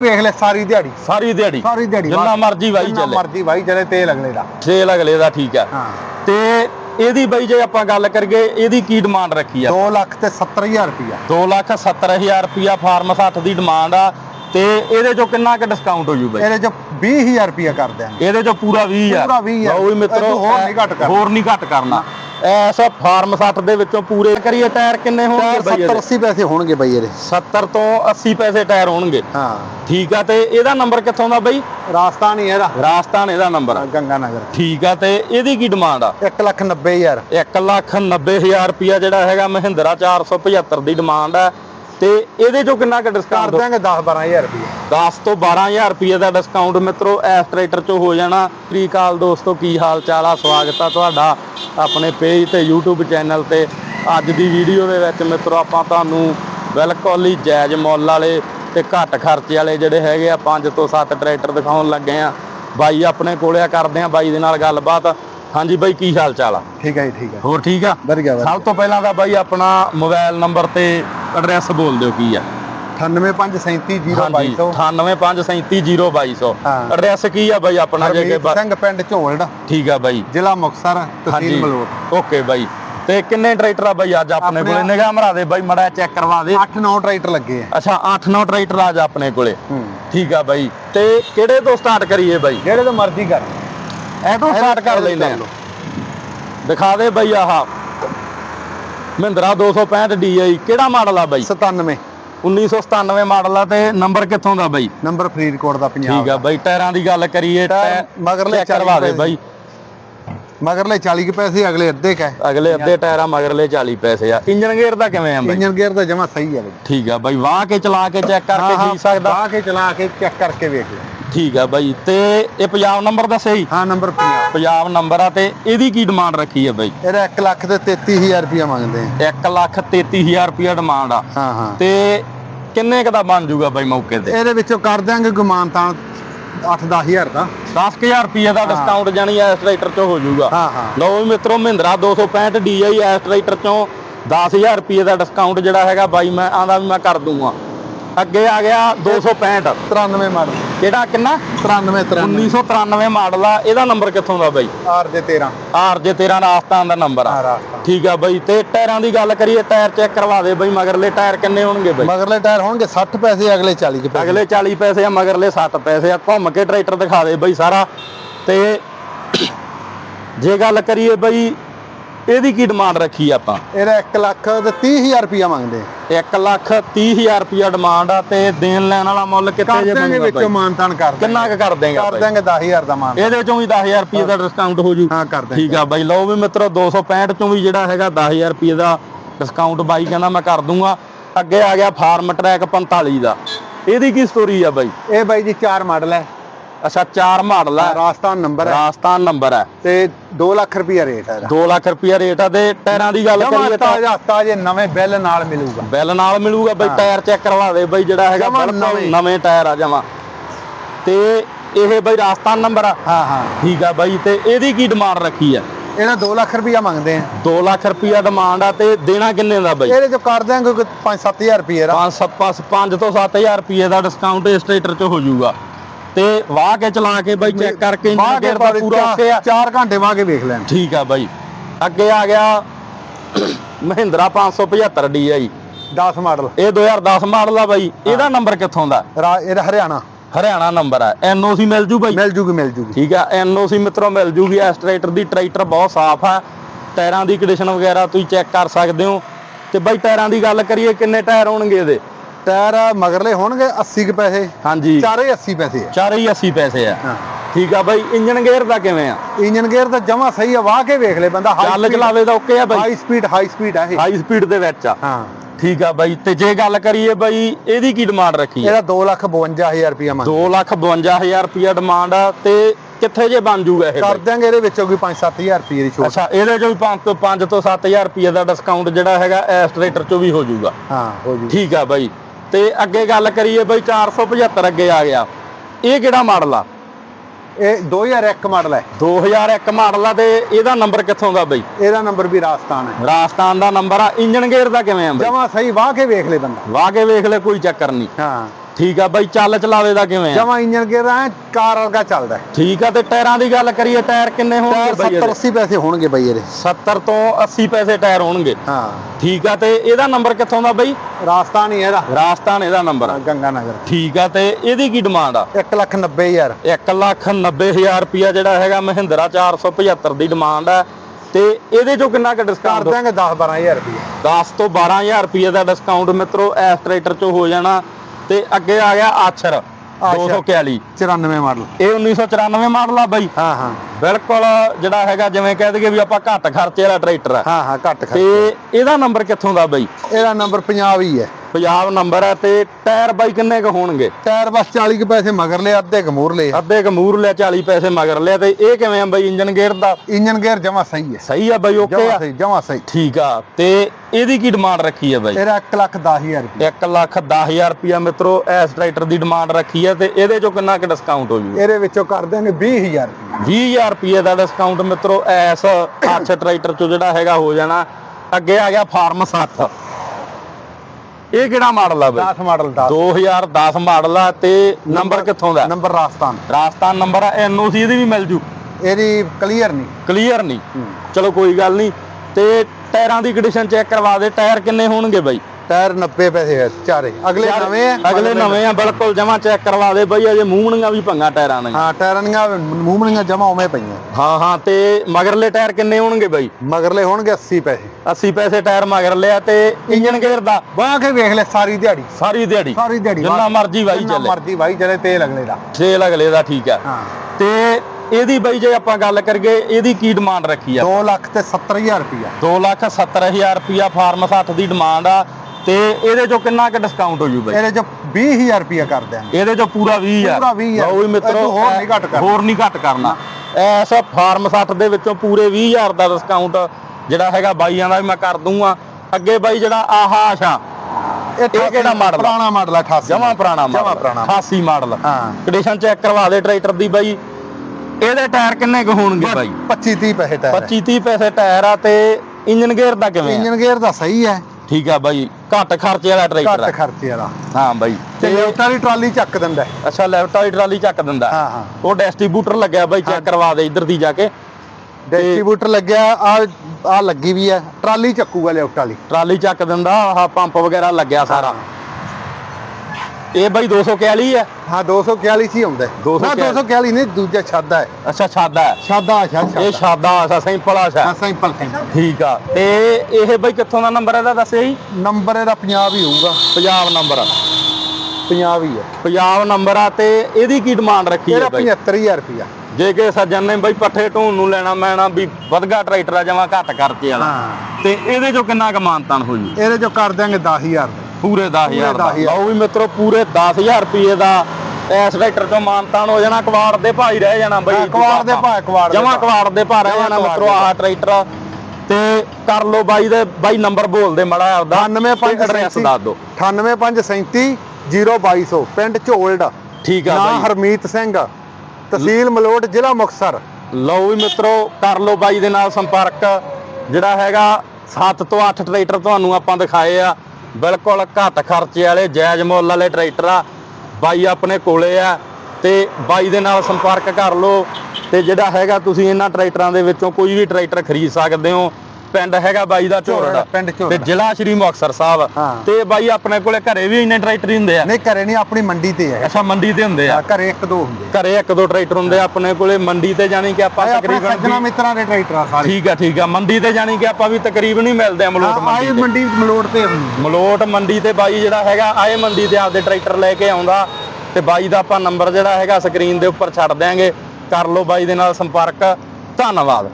ਵੇਖ ਲੈ ਸਾਰੀ ਦਿਹਾੜੀ। ਸਾਰੀ ਦਿਹਾੜੀ। ਸਾਰੀ ਦਿਹਾੜੀ ਜਿੰਨਾ। ਮਰਜ਼ੀ ਵਾਈ ਜਿੰਨਾ ਚੱਲੇ। ਮਰਜ਼ੀ ਵਾਈ ਚੱਲੇ ਤੇਲ ਅਗਲੇ ਦਾ। ਸੇਲ ਅਗਲੇ ਦਾ ਠੀਕ ਆ। ਹਾਂ। ਤੇ ਇਹਦੀ ਬਈ ਜੇ ਆਪਾਂ ਗੱਲ ਕਰੀਏ ਇਹਦੀ ਕੀ ਡਿਮਾਂਡ ਰੱਖੀ ਆ? 2 ਲੱਖ ਤੇ 70000 ਰੁਪਇਆ 2 ਲੱਖ 70000 ਰੁਪਿਆ ਫਾਰਮ 60 ਦੀ ਡਿਮਾਂਡ ਆ। ਤੇ ਇਹਦੇ ਚੋਂ ਕਿੰਨਾ ਕੁ ਡਿਸਕਾਊਂਟ ਹੋ ਜੂ ਬਈ? ਇਹਦੇ ਚ 20000 ਰੁਪਇਆ ਕਰ ਦਿਆਂਗੇ। ਇਹਦੇ ਚੋਂ ਪੂਰਾ 20000 ਪੂਰਾ 20,000 ਲਓ ਵੀ ਮਿੱਤਰੋ ਹੋਰ ਨਹੀਂ ਘੱਟ ਕਰਨਾ। ਹੋਰ ਨਹੀਂ ਘੱਟ ਕਰਨਾ। ਐਸ ਫਾਰਮ 60 ਦੇ ਵਿੱਚੋਂ ਪੂਰੇ ਕਰੀਏ ਟਾਇਰ ਕਿੰਨੇ ਹੋਣਗੇ ਬਈ 70 ਇਹਦੇ? 80 ਪੈਸੇ ਹੋਣਗੇ ਬਈ ਇਹਦੇ। 70 ਤੋਂ 80 ਪੈਸੇ ਟਾਇਰ ਹੋਣਗੇ। ਹਾਂ। ਠੀਕ ਆ ਤੇ ਇਹਦਾ ਨੰਬਰ ਕਿੱਥੋਂ ਦਾ ਬਈ? ਰਾਜਸਥਾਨ ਹੀ ਹੈ ਇਹਦਾ। ਰਾਜਸਥਾਨ ਇਹਦਾ ਨੰਬਰ ਆ। ਗੰਗਾ ਨਗਰ ਠੀਕ ਆ ਤੇ ਇਹਦੀ ਕੀ ਡਿਮਾਂਡ ਆ? 1 ਲੱਖ 90000 1 ਲੱਖ 90000 ਰੁਪਿਆ ਜਿਹੜਾ ਹੈਗਾ ਮਹਿੰਦਰਾ 475 ਦੀ ਡਿਮਾਂਡ ਆ। ਤੇ ਇਹਦੇ ਚੋਂ ਕਿੰਨਾ ਕੁ ਕਰ ਡਿਸਕਾਊਂਟ ਦਿਆਂਗੇ 10 12000 ਰੁਪਇਆ 10 ਤੋਂ 12000 ਰੁਪਏ ਦਾ ਡਿਸਕਾਊਂਟ ਮਿੱਤਰੋ ਐਸ ਟਰੈਕਟਰ ਚੋਂ ਹੋ ਜਾਣਾ। ਅਕਾਲ ਦੋਸਤੋ ਕੀ ਹਾਲ ਚਾਲ ਆ? ਸਵਾਗਤ ਆ ਤੁਹਾਡਾ ਆਪਣੇ ਪੇਜ ਤੇ YouTube ਚੈਨਲ ਤੇ। ਅੱਜ ਦੀ ਵੀਡੀਓ ਦੇ ਵਿੱਚ ਮਿੱਤਰੋ ਆਪਾਂ ਤੁਹਾਨੂੰ ਬਿਲਕੁਲ ਹੀ ਜਾਇਜ਼ ਮੁੱਲ ਵਾਲੇ ਤੇ ਘੱਟ ਖਰਚੇ ਵਾਲੇ ਜਿਹੜੇ ਹੈਗੇ ਆ 5 ਤੋਂ 7 ਟਰੈਕਟਰ ਦਿਖਾਉਣ ਲੱਗੇ ਆ। ਬਾਈ ਆਪਣੇ ਕੋਲੇ ਆ ਕਰਦੇ ਆ ਬਾਈ ਦੇ ਨਾਲ ਗੱਲਬਾਤ। ਹਾਂਜੀ ਬਾਈ ਕੀ ਹਾਲ ਚਾਲ ਆ? ਠੀਕ ਹੈ ਜੀ ਠੀਕ ਹੈ ਹੋਰ ਠੀਕ ਆ? ਵਧੀਆ ਸਭ ਤੋਂ ਪਹਿਲਾਂ ਤਾਂ ਬਾਈ ਆਪਣਾ ਮੋਬਾਈਲ ਨੰਬਰ ਤੇ ਐਡਰੈਸ ਬੋਲ ਦਿਓ ਕੀ ਆ। 98537022200 9853702200 ਹਾਂ। ਐਡਰੈਸ ਕੀ ਆ ਬਾਈ ਆਪਣਾ ਜੇ ਕਿ ਸਿੰਘ ਪਿੰਡ ਝੋਲੜ ਠੀਕ ਆ ਬਾਈ। ਜ਼ਿਲ੍ਹਾ ਮੁਕਤਸਰ ਤਹਿਸੀਲ ਮਲੋਟ। ਓਕੇ ਬਾਈ। ਤੇ ਕਿੰਨੇ ਟਰੈਕਟਰ ਆ ਬਾਈ ਅੱਜ ਆਪਣੇ ਕੋਲੇ? ਨਿਗਾਹ ਮਰਾ ਦੇ ਬਾਈ ਮੜਾ ਚੈੱਕ ਕਰਵਾ ਦੇ। 8-9 ਟਰੈਕਟਰ ਲੱਗੇ ਆ। ਅੱਛਾ 8-9 ਟਰੈਕਟਰ ਅੱਜ ਆਪਣੇ ਕੋਲੇ। ਹੂੰ। ਠੀਕ ਆ ਬਾਈ। ਤੇ ਕਿਹੜੇ ਤੋਂ ਸਟਾਰਟ ਕਰੀਏ ਬਾਈ? ਜਿਹੜੇ ਤੋਂ ਮਰਜ਼ੀ ਕਰ। ਇਹ ਤੋਂ ਸਟਾਰਟ ਕਰ ਲੈਂਦੇ ਆ। ਦਿਖਾ ਦੇ ਬਾਈ ਆਹ। ਮਹਿੰਦਰਾ 265 DI ਕਿਹੜਾ ਮਾਡਲ ਆ ਬਾਈ? 97 1997 ਮਾਡਲ ਆ ਤੇ ਨੰਬਰ ਕਿੱਥੋਂ ਦਾ ਬਾਈ? ਨੰਬਰ ਫਰੀਦਕੋਟ ਦਾ ਪੰਜਾਬ ਠੀਕ ਆ ਬਾਈ ਟਾਇਰਾਂ ਦੀ ਗੱਲ ਕਰੀਏ ਟਾਇਰ ਮਗਰਲੇ ਕਰਵਾ ਦੇ 40 ਬਾਈ। ਮਗਰਲੇ 40 ਕੁ ਪੈਸੇ ਅਗਲੇ ਅੱਧੇ ਕਾ ਅਗਲੇ ਅੱਧੇ ਟਾਇਰਾਂ ਮਗਰਲੇ 40 ਪੈਸੇ ਆ। ਇੰਜਨ ਗੇਅਰ ਦਾ ਕਿਵੇਂ ਆ ਬਾਈ? ਇੰਜਨ ਗੇਅਰ ਤਾਂ ਜਮਾ ਸਹੀ ਹੈ ਬਈ। ਠੀਕ ਆ ਬਾਈ ਵਾਹ ਕੇ ਚਲਾ ਕੇ ਚੈੱਕ ਕਰਕੇ ਜੀ ਸਕਦਾ। ਆ ਕੇ ਚਲਾ ਕੇ ਚੈੱਕ ਕਰਕੇ ਵੇਖ ਲੈ। ਠੀਕ ਆ ਬਾਈ ਤੇ ਇਹ ਪੰਜਾਬ ਨੰਬਰ ਦੱਸਿਆ ਜੀ ਹਾਂ ਨੰਬਰ ਪੰਜਾਬ। ਪੰਜਾਬ ਨੰਬਰ ਆ ਤੇ ਇਹਦੀ ਕੀ ਡਿਮਾਂਡ ਰੱਖੀ ਆ ਬਾਈ? ਇਹਦਾ 1 ਲੱਖ ਤੇ 33000 ਰੁਪਇਆ ਮੰਗਦੇ ਆ। 1 ਲੱਖ 33000 ਰੁਪਇਆ ਡਿਮਾਂਡ ਆ। ਹਾਂ ਹਾਂ। ਤੇ ਕਿੰਨੇ ਕ ਦਾ ਬਣ ਜੂਗਾ ਬਾਈ ਮੌਕੇ ਤੇ? ਇਹਦੇ ਵਿੱਚੋਂ ਕਰ ਦਿਆਂਗੇ ਗੁਮਾਨ ਤਾਂ 8-10000 ਦਾ। 10000 ਰੁਪਏ ਦਾ ਡਿਸਕਾਊਂਟ ਜਾਨੀ ਇਸ ਟਰੈਕਟਰ ਚੋਂ ਹੋ ਜਾਊਗਾ। ਹਾਂ ਹਾਂ। ਲਓ ਮਿੱਤਰੋ ਮਹਿੰਦਰਾ 265 DI ਇਸ ਟਰੈਕਟਰ ਚੋਂ 10000 ਰੁਪਏ ਦਾ ਡਿਸਕਾਊਂਟ ਜਿਹੜਾ ਹੈਗਾ ਬਾਈ ਮੈਂ ਆਂਦਾ ਵੀ ਮੈਂ ਕਰ ਦੂੰਗਾ। ਅੱਗੇ ਆ ਗਿਆ 265 93 ਮਾਡਲ। ਕਿਹੜਾ ਕਿੰਨਾ? 93 93 1993 ਮਾਡਲ ਆ। ਇਹਦਾ ਨੰਬਰ ਕਿੱਥੋਂ ਦਾ ਬਾਈ? ਆਰ ਦੇ 13 ਆਰ ਜੇ 13 ਰਾਜਸਥਾਨ ਦਾ ਨੰਬਰ ਆ। ਠੀਕ ਆ ਬਾਈ ਤੇ ਟਾਇਰਾਂ ਦੀ ਗੱਲ ਕਰੀਏ ਟਾਇਰ ਚੈੱਕ ਕਰਵਾ ਦੇ ਬਾਈ ਮਗਰਲੇ ਟਾਇਰ ਕਿੰਨੇ ਹੋਣਗੇ ਬਾਈ? ਮਗਰਲੇ ਟਾਇਰ ਹੋਣਗੇ 60 ਪੈਸੇ ਅਗਲੇ 40 ਕੁ ਪੈਸੇ। ਅਗਲੇ 40 ਪੈਸੇ ਆ ਮਗਰਲੇ 60 ਪੈਸੇ ਆ। ਘੁੰਮ ਕੇ ਟਰੈਕਟਰ ਦਿਖਾ ਦੇ ਬਾਈ ਸਾਰਾ। ਤੇ ਜੇ ਗੱਲ ਕਰੀਏ ਬਾਈ ਇਹਦੀ ਕੀ ਡਿਮਾਂਡ ਰੱਖੀ ਆਪਾਂ? ਇਹਦਾ 1 ਲੱਖ ਤੇ 30000 ਰੁਪਇਆ ਮੰਗਦੇ। 1 ਲੱਖ 30000 ਰੁਪਇਆ ਡਿਮਾਂਡ ਆ ਤੇ ਦੇਣ ਲੈਣ ਵਾਲਾ ਮੁੱਲ ਕਿੱਥੇ ਜੇ ਬਣੂਗਾ ਵਿੱਚੋਂ ਮਾਨਤਾਨ ਕਰ ਕਿੰਨਾ ਕੁ ਕਰ ਦੇਗਾ ਕਰ ਦਿਆਂਗੇ 10000 ਦਾ ਮਾਨ। ਇਹਦੇ ਚੋਂ ਵੀ 10000 ਰੁਪਏ ਦਾ ਡਿਸਕਾਊਂਟ ਹੋ ਜੂ। ਹਾਂ ਕਰ ਦਿਆਂਗੇ। ਠੀਕ ਆ ਬਾਈ। ਲਓ ਵੀ ਮਿੱਤਰੋ 265 ਚੋਂ ਵੀ ਜਿਹੜਾ ਹੈਗਾ 10000 ਰੁਪਏ ਦਾ ਡਿਸਕਾਊਂਟ ਬਾਈ ਕਹਿੰਦਾ ਮੈਂ ਕਰ ਦੂੰਗਾ। ਅੱਗੇ ਆ ਗਿਆ ਫਾਰਮ ਟਰੈਕ 45 ਦਾ। ਇਹਦੀ ਕੀ ਸਟੋਰੀ ਆ ਬਾਈ? ਇਹ ਬਾਈ ਜੀ 4 ਮਾਡਲ ਹੈ। ਅੱਛਾ 4 ਮਾਡਲ ਆ। ਰਾਜਸਥਾਨ ਨੰਬਰ ਹੈ। ਰਾਜਸਥਾਨ ਨੰਬਰ ਹੈ। ਤੇ 2 ਲੱਖ ਰੁਪਇਆ ਰੇਟ ਹੈ ਇਹਦਾ। 2 ਲੱਖ ਰੁਪਏ ਰੇਟ ਆ ਤੇ ਟਾਇਰਾਂ ਦੀ ਗੱਲ ਕਰੀਏ ਤਾਂ ਤਾਜ਼ਾ ਤਾਜ਼ੇ ਨਵੇਂ ਬਿੱਲ ਨਾਲ ਮਿਲੂਗਾ। ਬਿੱਲ ਨਾਲ ਮਿਲੂਗਾ। ਬਾਈ ਹਾਂ। ਟਾਇਰ ਚੈੱਕ ਕਰਵਾ ਦੇ ਬਾਈ ਜਿਹੜਾ ਹੈਗਾ ਨਵੇਂ। ਟਾਇਰ ਆ ਜਮਾ। ਤੇ ਇਹ ਬਾਈ ਰਾਜਸਥਾਨ ਨੰਬਰ ਆ। ਹਾਂ ਹਾਂ। ਠੀਕ ਆ ਬਾਈ ਤੇ ਇਹਦੀ ਕੀ ਡਿਮਾਂਡ ਰੱਖੀ ਆ? ਇਹਨਾਂ 2 ਲੱਖ ਰੁਪਇਆ ਮੰਗਦੇ ਆ। 2 ਲੱਖ ਰੁਪਿਆ ਡਿਮਾਂਡ ਆ ਤੇ ਦੇਣਾ ਕਿੰਨੇ ਦਾ ਬਾਈ? ਇਹਦੇ ਚੋਂ ਕਰ ਦਿਆਂਗੇ ਕੋਈ 5-7000 ਰੁਪਏ ਦਾ। 5 5 ਤੋਂ 7000 ਰੁਪਏ ਦਾ ਡਿਸਕਾਊਂਟ ਇਸ ਟਰੈਕਟਰ ਚ ਹੋ ਜਾਊਗਾ। ਤੇ ਵਾਹ ਕੇ ਚਲਾ ਕੇ ਬਾਈ ਚੈੱਕ ਕਰਕੇ ਇੰਜਨ ਗੇਅਰ ਦਾ ਪੂਰਾ ਓਕੇ ਆ। 4 ਘੰਟੇ ਵਾਹ ਕੇ ਵੇਖ ਲੈਣ। ਠੀਕ ਆ ਬਾਈ। ਅੱਗੇ ਆ ਗਿਆ ਮਹਿੰਦਰਾ 575 DI 10 ਮਾਡਲ। ਇਹ 2010 ਮਾਡਲ ਆ ਬਾਈ। ਇਹਦਾ ਨੰਬਰ ਕਿੱਥੋਂ ਦਾ? ਇਹਦਾ ਹਰਿਆਣਾ। ਹਰਿਆਣਾ ਨੰਬਰ ਆ। ਐਨਓਸੀ ਮਿਲ ਜੂ ਬਾਈ। ਮਿਲ ਜੂਗੀ ਮਿਲ ਜੂਗੀ। ਠੀਕ ਆ ਐਨਓਸੀ ਮਿੱਤਰੋ ਮਿਲ ਜੂਗੀ। ਇਸ ਟਰੈਕਟਰ ਦੀ ਟਰੈਕਟਰ ਬਹੁਤ ਸਾਫ਼ ਆ। ਟਾਇਰਾਂ ਦੀ ਕੰਡੀਸ਼ਨ ਵਗੈਰਾ ਤੁਸੀਂ ਚੈੱਕ ਕਰ ਸਕਦੇ ਹੋ। ਤੇ ਬਾਈ ਟਾਇਰਾਂ ਦੀ ਗੱਲ ਕਰੀਏ ਕਿੰਨੇ ਟਾਇਰ ਹੋਣਗੇ ਇਹਦੇ? ਟਾਇਰ ਮਗਰਲੇ ਹੋਣਗੇ 80 ਕੁ ਪੈਸੇ। ਹਾਂਜੀ। ਚਾਰੇ 80 ਪੈਸੇ ਆ। ਚਾਰੇ ਹੀ 80 ਪੈਸੇ ਆ। ਹਾਂ। ਠੀਕ ਆ ਬਾਈ ਇੰਜਨ ਗੇਅਰ ਦਾ ਕਿਵੇਂ ਆ? ਇੰਜਨ ਗੇਅਰ ਤਾਂ ਜਮਾ ਸਹੀ ਆ ਵਾਹ ਕੇ ਵੇਖ ਲੈ ਬੰਦਾ ਚੱਲ ਚਲਾਵੇ ਦਾ ਓਕੇ ਆ ਬਾਈ। ਹਾਈ ਸਪੀਡ ਹਾਈ ਸਪੀਡ ਆ ਇਹ। ਹਾਈ ਸਪੀਡ ਦੇ ਵਿੱਚ ਆ। ਹਾਂ। ਠੀਕ ਆ ਬਾਈ ਤੇ ਜੇ ਗੱਲ ਕਰੀਏ ਬਾਈ ਇਹਦੀ ਕੀ ਡਿਮਾਂਡ ਰੱਖੀ ਇਹਦਾ 2 ਲੱਖ 52000 ਰੁਪਇਆ ਮੰਗ 2 ਲੱਖ 52000 ਰੁਪਿਆ ਡਿਮਾਂਡ ਆ ਤੇ ਕਿੱਥੇ ਜੇ ਬਣ ਜੂਗਾ ਇਹ ਕਰ? ਦਿਆਂਗੇ ਇਹਦੇ ਵਿੱਚੋਂ ਕੋਈ 5-7000 ਰੁਪਏ ਦੀ ਛੋਟ। ਅੱਛਾ ਇਹਦੇ ਚੋਂ ਵੀ 5 ਤੋਂ 5 ਤੋਂ 7000 ਰੁਪਏ ਦਾ ਡਿਸਕਾਊਂਟ ਜਿਹੜਾ ਹੈਗਾ ਇਸ ਚੋਂ ਵੀ ਹੋ ਜਾਊਗਾ ਹਾਂ ਹੋ ਜੂ। ਠੀਕ ਆ ਬਾਈ ਤੇ ਅੱਗੇ ਗੱਲ ਕਰੀਏ ਬਾਈ 475 ਅੱਗੇ ਆ ਗਿਆ। ਇਹ ਕਿਹੜਾ ਮਾਡਲ ਆ? ਇਹ 2001 ਮਾਡਲ ਹੈ। 2001 ਮਾਡਲ ਆ ਤੇ ਇਹਦਾ ਨੰਬਰ ਕਿੱਥੋਂ ਦਾ ਬਾਈ? ਇਹਦਾ ਨੰਬਰ ਵੀ ਰਾਜਸਥਾਨ ਹੈ। ਰਾਜਸਥਾਨ ਦਾ ਨੰਬਰ ਆ। ਇੰਜਨ ਗੇਅਰ ਦਾ ਕਿਵੇਂ ਆ ਬਾਈ? ਜਮਾ ਸਹੀ ਵਾਹ ਕੇ ਵੇਖ ਲੈ ਬੰਦਾ। ਵਾਹ ਕੇ ਵੇਖ ਲੈ ਕੋਈ ਚੱਕਰ ਨਹੀਂ। ਹਾਂ। ਠੀਕ ਆ ਬਾਈ ਚੱਲ ਚਲਾਵੇ ਦਾ ਕਿਵੇਂ ਆ? ਜਮਾ ਇੰਜਨ ਗੇਅਰ ਐ ਕਾਰ ਵਰਗਾ ਚੱਲਦਾ। ਠੀਕ ਆ ਤੇ ਟਾਇਰਾਂ ਦੀ ਗੱਲ ਕਰੀਏ ਟਾਇਰ ਕਿੰਨੇ ਹੋਣਗੇ ਟਾਇਰ ਬਾਈ 70 80 ਪੈਸੇ ਹੋਣਗੇ ਬਈ ਇਹਦੇ। 70 ਤੋਂ 80 ਪੈਸੇ ਟਾਇਰ ਹੋਣਗੇ। ਹਾਂ। ਠੀਕ ਆ ਤੇ ਇਹਦਾ ਨੰਬਰ ਕਿੱਥੋਂ ਦਾ ਬਾਈ? ਰਾਜਸਥਾਨ ਹੀ ਇਹਦਾ। ਰਾਜਸਥਾਨ ਇਹਦਾ ਨੰਬਰ ਆ। ਗੰਗਾ ਨਗਰ ਠੀਕ ਆ ਤੇ ਇਹਦੀ ਕੀ ਡਿਮਾਂਡ ਆ? 1 ਲੱਖ 90 ਹਜ਼ਾਰ। 1 ਲੱਖ 90 ਹਜ਼ਾਰ ਰੁਪਿਆ ਜਿਹੜਾ ਹੈਗਾ ਮਹਿੰਦਰਾ 475 ਦੀ ਡਿਮਾਂਡ ਹੈ ਤੇ ਇਹਦੇ ਚੋਂ ਕਿੰਨਾ ਕੁ ਕਰ ਡਿਸਕਾਊਂਟ ਦਾਂਗੇ 10 12000 ਰੁਪਏ 10 ਤੋਂ 12000 ਰੁਪਏ ਦਾ ਡਿਸਕਾਊਂਟ ਮਿੱਤਰੋ ਟਰੈਕਟਰ ਚੋਂ ਹੋ ਜਾਣਾ। ਤੇ ਅੱਗੇ ਆ ਗਿਆ ਆਛਰ 241 94 ਮਾਡਲ। ਇਹ 1994 ਮਾਡਲ ਆ ਬਾਈ। ਹਾਂ ਹਾਂ। ਬਿਲਕੁਲ ਜਿਹੜਾ ਹੈਗਾ ਜਿਵੇਂ ਕਹਿ ਦਈਏ ਵੀ ਆਪਾਂ ਘੱਟ ਖਰਚੇ ਵਾਲਾ ਟਰੈਕਟਰ ਆ। ਹਾਂ ਹਾਂ ਘੱਟ ਤੇ ਖਰਚ ਇਹਦਾ ਨੰਬਰ ਕਿੱਥੋਂ ਦਾ ਬਾਈ? ਇਹਦਾ ਨੰਬਰ ਪੰਜਾਬ ਹੀ ਹੈ। ਪੰਜਾਬ ਨੰਬਰ ਹੈ ਤੇ ਟਾਇਰ ਬਾਈ ਕਿੰਨੇ ਕੁ ਹੋਣਗੇ? ਟਾਇਰ ਬਸ 40 ਕੁ ਪੈਸੇ ਮਗਰ ਲਏ ਅੱਧੇ ਕੁ ਮੂਰ ਅੱਧੇ ਕ ਮੂਰ ਲਿਆ 40 ਪੈਸੇ ਮਗਰ ਲਿਆ ਤੇ ਇਹ ਕਿਵੇਂ ਆ ਬਾਈ ਇੰਜਨ ਗੇਅਰ ਦਾ? ਇੰਜਨ ਗੇਅਰ ਜਮਾ ਸਹੀ ਹੈ। ਸਹੀ ਆ ਬਾਈ ਓਕੇ ਜਮਾ ਆ ਸਹੀ ਜਮਾ ਸਹੀ। ਠੀਕ ਆ ਤੇ ਇਹਦੀ ਕੀ ਡਿਮਾਂਡ ਰੱਖੀ ਹੈ ਬਾਈ? ਇਹਦਾ 1 ਲੱਖ 10000 ਰੁਪਏ। 1 ਲੱਖ 10000 ਰੁਪਿਆ ਮਿੱਤਰੋ ਐਸ ਟਰੈਕਟਰ ਦੀ ਡਿਮਾਂਡ ਰੱਖੀ ਹੈ ਤੇ ਇਹਦੇ ਚੋਂ ਕਿੰਨਾ ਕੁ ਡਿਸਕਾਊਂਟ ਹੋ ਜੂਗਾ? ਇਹਦੇ ਵਿੱਚੋਂ ਕਰ ਦਾਂਗੇ 20000 ਰੁਪਏ। 20000 ਰੁਪਏ ਦਾ ਡਿਸਕਾਊਂਟ ਮਿੱਤਰੋ ਐਸ ਅੱਛ ਟਰੈਕਟਰ ਚੋਂ ਜਿਹੜਾ ਹੈਗਾ ਹੋ ਜਾਣਾ ਅੱਗੇ ਆ ਗਿਆ ਫਾਰਮ 60 ਇਹ ਕਿਹੜਾ ਮਾਡਲ ਆ ਬਾਈ? 10 ਮਾਡਲ ਦਾ 2010 ਮਾਡਲ ਆ ਤੇ ਨੰਬਰ ਕਿੱਥੋਂ ਦਾ? ਨੰਬਰ ਰਾਜਸਥਾਨ। ਰਾਜਸਥਾਨ ਨੰਬਰ ਆ ਐਨਓਸੀ ਇਹਦੀ ਵੀ ਮਿਲ ਜੂ। ਇਹਦੀ ਕਲੀਅਰ ਨਹੀਂ। ਕਲੀਅਰ ਨਹੀਂ। ਚਲੋ ਕੋਈ ਗੱਲ ਨਹੀਂ। ਤੇ ਟਾਇਰਾਂ ਦੀ ਕੰਡੀਸ਼ਨ ਚੈੱਕ ਕਰਵਾ ਦੇ ਟਾਇਰ ਕਿੰਨੇ ਹੋਣਗੇ ਬਾਈ? ਟਾਇਰ 90 ਪੈਸੇ ਹੈ ਚਾਰੇ। ਅਗਲੇ ਨਵੇਂ ਆ। ਅਗਲੇ ਨਵੇਂ ਆ ਬਿਲਕੁਲ ਜਮਾ ਚੈੱਕ ਕਰਵਾ ਦੇ ਬਾਈ ਅਜੇ ਮੂੰਹਣੀਆਂ ਵੀ ਭੰਗਾ ਟਾਇਰਾਂ ਨੇ। ਹਾਂ ਟਾਇਰਾਂ ਦੀਆਂ ਮੂਮਣੀਆਂ ਜਮਾ ਉਵੇਂ ਪਈਆਂ। ਹਾਂ ਹਾਂ ਤੇ ਮਗਰਲੇ ਟਾਇਰ ਕਿੰਨੇ ਹੋਣਗੇ ਬਾਈ? ਮਗਰਲੇ ਹੋਣਗੇ 80 ਪੈਸੇ। 80 ਪੈਸੇ ਟਾਇਰ ਮਗਰਲੇ ਆ ਤੇ ਇੰਜਨ ਗੇਅਰ ਦਾ? ਬਾਹ ਕੇ ਵੇਖ ਲੈ ਸਾਰੀ ਦਿਹਾੜੀ। ਸਾਰੀ ਦਿਹਾੜੀ। ਸਾਰੀ ਦਿਹਾੜੀ ਜਿੰਨਾ ਮਰਜ਼ੀ ਵਾਈ ਜਿੰਨਾ ਚੱਲੇ। ਮਰਜ਼ੀ ਵਾਈ ਚੱਲੇ ਤੇਲ ਅਗਲੇ ਦਾ। ਸੇਲ ਅਗਲੇ ਦਾ ਠੀਕ ਆ। ਹਾਂ। ਤੇ ਇਹਦੀ ਬਾਈ ਜੇ ਆਪਾਂ ਗੱਲ ਕਰੀਏ ਇਹਦੀ ਕੀ ਡਿਮਾਂਡ ਰੱਖੀ ਆ? 2 ਲੱਖ ਤੇ 70000 ਰੁਪਇਆ। 2 ਲੱਖ 70000 ਰੁਪਿਆ ਫਾਰਮ 60 ਦੀ ਡਿਮਾਂਡ ਆ। ਤੇ ਇਹਦੇ ਚੋਂ ਕਿੰਨਾ ਕੁ ਡਿਸਕਾਊਂਟ ਹੋ ਜੂ ਬਾਈ? ਇਹਦੇ ਚ 20000 ਰੁਪਇਆ ਕਰ ਦਿਆਂਗੇ। ਇਹਦੇ ਚੋਂ ਪੂਰਾ 20000 ਪੂਰਾ 20,000 ਲਓ ਵੀ ਮਿੱਤਰੋ ਹੋਰ ਨਹੀਂ ਘੱਟ ਕਰਨਾ। ਹੋਰ ਨਹੀਂ ਘੱਟ ਕਰਨਾ। ਐਸ ਫਾਰਮ 60 ਦੇ ਵਿੱਚੋਂ ਪੂਰੇ 20000 ਦਾ ਡਿਸਕਾਊਂਟ ਜਿਹੜਾ ਹੈਗਾ ਬਾਈਆਂ ਦਾ ਵੀ ਮੈਂ ਕਰ ਦੂੰਗਾ। ਅੱਗੇ ਬਾਈ ਜਿਹੜਾ ਆਹਾ ਆਸ਼ਾ ਇਹ ਕਿਹੜਾ ਮਾਡਲ? ਪੁਰਾਣਾ ਮਾਡਲ ਆ 88 ਜਮਾ ਪੁਰਾਣਾ ਜਮਾ ਮਾਡਲ ਪੁਰਾਣਾ 88 ਮਾਡਲ ਹਾਂ। ਕੰਡੀਸ਼ਨ ਚੈੱਕ ਕਰਵਾ ਦੇ ਟਰੈਕਟਰ ਦੀ ਬਾਈ। ਇਹਦੇ ਟਾਇਰ ਕਿੰਨੇ ਕੁ ਹੋਣਗੇ ਬਾਈ? 25 30 ਪੈਸੇ ਟਾਇਰ 25 30 ਪੈਸੇ ਟਾਇਰ ਆ ਤੇ ਇੰਜਨ ਗੇਅਰ ਦਾ ਕਿਵੇਂ ਇੰਜਨ ਗੇਅਰ ਦਾ ਸਹੀ ਹੈ। ਠੀਕ ਆ ਬਾਈ। ਘੱਟ ਖਰਚੇ ਵਾਲਾ ਟਰੈਕਟਰ ਘੱਟ ਆ ਖਰਚੇ ਵਾਲਾ। ਹਾਂ ਬਾਈ। ਤੇ ਲੈਫਟ ਵਾਲੀ ਟਰਾਲੀ ਚੱਕ ਦਿੰਦਾ ਹੈ। ਅੱਛਾ ਲੈਫਟ ਵਾਲੀ ਟਰਾਲੀ ਚੱਕ ਦਿੰਦਾ ਹਾਂ। ਹਾਂ ਉਹ ਡਿਸਟ੍ਰੀਬਿਊਟਰ ਲੱਗਿਆ ਬਾਈ ਚੈੱਕ ਕਰਵਾ ਦੇ ਇੱਧਰ ਦੀ ਜਾ ਕੇ। ਡਿਸਟ੍ਰੀਬਿਊਟਰ ਲੱਗਿਆ ਆ ਆ ਲੱਗੀ ਵੀ ਹੈ। ਟਰਾਲੀ ਚੱਕੂਗਾ ਲੈਫਟ ਵਾਲੀ। ਟਰਾਲੀ ਚੱਕ ਦਿੰਦਾ ਆਹ ਪੰਪ ਵਗੈਰਾ ਲੱਗਿਆ ਸਾਰਾ। ਇਹ ਬਾਈ 241 ਹੈ। ਹਾਂ 241 ਸੀ ਆਉਂਦਾ ਹੈ। 241 ਨਾ 241 ਨਹੀਂ ਦੂਜਾ ਛਾਦਾ ਹੈ। ਅੱਛਾ ਸਾਦਾ ਹੈ। ਛਾਦਾ ਛਾਦਾ ਇਹ ਸਾਦਾ ਅੱਛਾ ਸਿੰਪਲ ਆਸ਼ਾ ਹਾਂ ਸਿੰਪਲ ਠੀਕ ਆ। ਤੇ ਇਹ ਬਾਈ ਕਿੱਥੋਂ ਦਾ ਨੰਬਰ ਇਹਦਾ ਦੱਸਿਆ ਜੀ। ਨੰਬਰ ਇਹਦਾ ਪੰਜਾਬ ਹੀ ਹੋਊਗਾ। ਪੰਜਾਬ ਨੰਬਰ ਪੰਜਾਬ ਹੀ ਹੈ ਪੰਜਾਬ ਨੰਬਰ ਆ ਤੇ ਇਹਦੀ ਕੀ ਡਿਮਾਂਡ ਰੱਖੀ ਹੈ ਇਹਦਾ ਬਾਈ? 75000 ਰੁਪਇਆ। ਜੇ ਕਿ ਸੱਜਣ ਨੇ ਬਾਈ ਪੱਠੇ ਢੋਣ ਨੂੰ ਲੈਣਾ ਮੈਣਾ ਵੀ ਵਧਗਾ ਟਰੈਕਟਰ ਆ ਜਮਾ ਘੱਟ ਕਰਚੇ ਵਾਲਾ ਹਾਂ। ਤੇ ਇਹਦੇ ਚੋਂ ਕਿੰਨਾ ਕੁ ਮਾਨਤਾਨ ਹੋ ਜੂ? ਇਹਦੇ ਚੋਂ ਕਰ ਦਿਆਂਗੇ 10000 ਦਾ ਪੂਰੇ 10000 ਦਾ। 10,000 ਲਓ ਵੀ ਮਿੱਤਰੋ ਪੂਰੇ 10000 ਰੁਪਏ ਦਾ ਇਸ ਟਰੈਕਟਰ ਚੋਂ ਮਾਨਤਾਨ ਹੋ ਜਾਣਾ ਕਵਾੜ ਦੇ ਭਾਈ ਰਹਿ ਜਾਣਾ ਬਾਈ। ਕਵਾੜ ਦੇ ਭਾਅ, ਕਵਾੜ ਜਮਾ। ਕਵਾੜ ਦੇ ਭਾਅ ਰਹਿ ਜਾਣਾ ਮਿੱਤਰੋ ਆਹ ਟਰੈਕਟਰ। ਤੇ ਕਰ ਲਓ ਬਾਈ ਦੇ ਬਾਈ ਨੰਬਰ ਬੋਲ ਦੇ ਮੜਾ ਆਪਦਾ। 98537 ਐਡਰੈਸ ਦੱਸ ਦਿਓ। 98537 0200 ਪਿੰਡ ਝੋਲਡ। ਠੀਕ ਆ ਬਾਈ। ਹਰਮੀਤ ਸਿੰਘ। ਤਹਿਸੀਲ ਮਲੋਟ ਜ਼ਿਲ੍ਹਾ ਮੁਕਤਸਰ। ਲਓ ਵੀ ਮਿੱਤਰੋ ਕਰ ਲਓ ਬਾਈ ਦੇ ਨਾਲ ਸੰਪਰਕ। ਜਿਹੜਾ ਹੈਗਾ 7 ਤੋਂ 8 ਟਰੈਕਟਰ ਤੁਹਾਨੂੰ ਆਪਾਂ ਦਿਖਾਏ ਆ। ਬਿਲਕੁਲ ਘੱਟ ਖਰਚੇ ਵਾਲੇ, ਜਾਇਜ਼ ਮੁੱਲ ਵਾਲੇ ਟਰੈਕਟਰ ਆ। ਬਾਈ ਆਪਣੇ ਕੋਲੇ ਆ ਤੇ ਬਾਈ ਦੇ ਨਾਲ ਸੰਪਰਕ ਕਰ ਲਓ ਤੇ ਜਿਹੜਾ ਹੈਗਾ ਤੁਸੀਂ ਇਹਨਾਂ ਟਰੈਕਟਰਾਂ ਦੇ ਵਿੱਚੋਂ ਕੋਈ ਵੀ ਟਰੈਕਟਰ ਖਰੀਦ ਸਕਦੇ ਹੋ। ਪਿੰਡ ਹੈਗਾ ਬਾਈ ਦਾ ਝੋਰੜ ਪਿੰਡ ਤੇ ਝੋਲਡ ਜ਼ਿਲ੍ਹਾ ਸ਼੍ਰੀ ਮੁਕਤਸਰ ਸਾਹਿਬ। ਤੇ ਬਾਈ ਆਪਣੇ ਕੋਲੇ ਘਰੇ ਵੀ ਇੰਨੇ ਟਰੈਕਟਰ ਹੀ ਹੁੰਦੇ ਆ। ਨਹੀਂ ਘਰੇ ਨਹੀਂ ਆਪਣੀ ਮੰਡੀ ਤੇ ਹੈ ਅੱਛਾ ਮੰਡੀ ਤੇ ਹੁੰਦੇ ਆ। ਘਰੇ ਇੱਕ ਦੋ ਹੁੰਦੇ ਘਰੇ ਇੱਕ ਦੋ ਟਰੈਕਟਰ ਹੁੰਦੇ ਆ ਆਪਣੇ ਕੋਲੇ। ਮੰਡੀ ਤੇ ਜਾਣੀ ਕਿ ਆਪਾਂ ਤਕਰੀਬਨ ਸੱਜਣਾ ਮਿੱਤਰਾਂ ਦੇ ਟਰੈਕਟਰ ਆ ਸਾਰੇ। ਠੀਕ ਆ ਠੀਕ ਆ। ਮੰਡੀ ਤੇ ਜਾਣੀ ਕਿ ਆਪਾਂ ਵੀ ਤਕਰੀਬਨ ਹੀ ਮਿਲਦੇ ਆ ਮਲੋਟ ਹਾਂ, ਆਏ ਮੰਡੀ ਤੇ। ਮੰਡੀ ਮਲੋਟ ਤੇ। ਮਲੋਟ ਮੰਡੀ ਤੇ ਬਾਈ ਜਿਹੜਾ ਹੈਗਾ ਆਏ ਮੰਡੀ ਤੇ ਆਪਦੇ ਟਰੈਕਟਰ ਲੈ ਕੇ ਆਉਂਦਾ। ਤੇ ਬਾਈ ਦਾ ਆਪਾਂ ਨੰਬਰ ਜਿਹੜਾ ਹੈਗਾ ਸਕਰੀਨ ਦੇ ਉੱਪਰ ਛੱਡ ਦਿਆਂਗੇ। ਕਰ ਲਓ ਬਾਈ ਦੇ ਨਾਲ ਸੰਪਰਕ। ਧੰਨਵਾਦ।